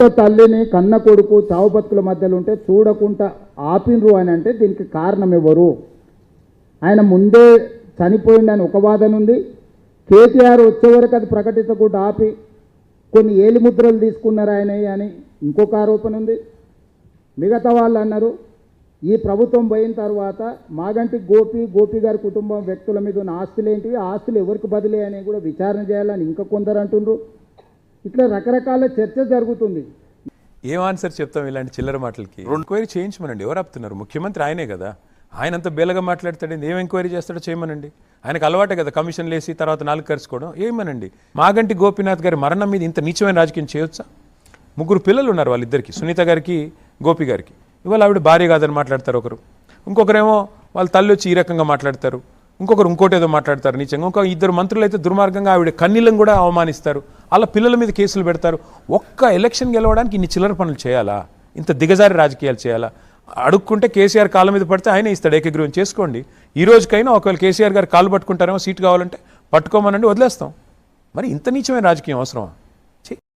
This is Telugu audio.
తల్లిని కన్న కొడుకు చావుబతుకుల మధ్యలో ఉంటే చూడకుండా ఆపినరు అని అంటే దీనికి కారణం ఎవరు? ఆయన ముందే చనిపోయిండని ఒక వాదన ఉంది. కేటీఆర్ వచ్చే వరకు అది ప్రకటించకుండా ఆపి కొన్ని ఏలి ముద్రలు తీసుకున్నారు ఆయన అని ఇంకొక ఆరోపణ ఉంది. మిగతా వాళ్ళు అన్నారు ఈ ప్రభుత్వం పోయిన తర్వాత మాగంటి గోపి గోపి గారి కుటుంబం వ్యక్తుల మీద ఉన్న ఆస్తులు ఏంటివి? ఆస్తులు ఎవరికి బదిలీ అని కూడా విచారణ చేయాలని ఇంకా కొందరు అంటుండ్రు. ఇట్లా రకరకాల చర్చ జరుగుతుంది. ఏం ఆన్సర్ చెప్తాం ఇలాంటి చిల్లర మాటలకి? ఎంక్వైరీ చేయించమనండి ఎవరు ఆపుతున్నారు? ముఖ్యమంత్రి ఆయనే కదా. ఆయన అంత బేలగా మాట్లాడతాడు ఏం ఎంక్వైరీ చేస్తాడో చేయమనండి. ఆయనకు అలవాటే కదా కమిషన్ లేసి తర్వాత నాలుగు కరుచుకోవడం. ఏమనండి? మాగంటి గోపీనాథ్ గారి మరణం మీద ఇంత నీచమైన రాజకీయం చేయొచ్చా? ముగ్గురు పిల్లలు ఉన్నారు వాళ్ళిద్దరికి సునీత గారికి గోపి గారికి. ఇవాళ ఆవిడ భార్య కాదని మాట్లాడతారు ఒకరు. ఇంకొకరేమో వాళ్ళ తల్లి వచ్చి ఈ రకంగా మాట్లాడతారు. ఇంకొకరు ఇంకోటి ఏదో మాట్లాడతారు నీచంగా. ఇంకో ఇద్దరు మంత్రులు అయితే దుర్మార్గంగా ఆవిడ కన్నీళ్ళని కూడా అవమానిస్తారు. అలా పిల్లల మీద కేసులు పెడతారు. ఒక్క ఎలక్షన్ గెలవడానికి ఇన్ని చిల్లర పనులు చేయాలా? ఇంత దిగజారి రాజకీయాలు చేయాలా? అడుక్కుంటే కేసీఆర్ కాళ్ళ మీద పడితే ఆయన ఇస్తాడు ఏకగ్రీవం చేసుకోండి. ఈ రోజుకైనా ఒకవేళ కేసీఆర్ గారు కాళ్ళు పట్టుకుంటారేమో సీట్ కావాలంటే పట్టుకోమనండి వదిలేస్తాం. మరి ఇంత నీచమైన రాజకీయం అవసరమా?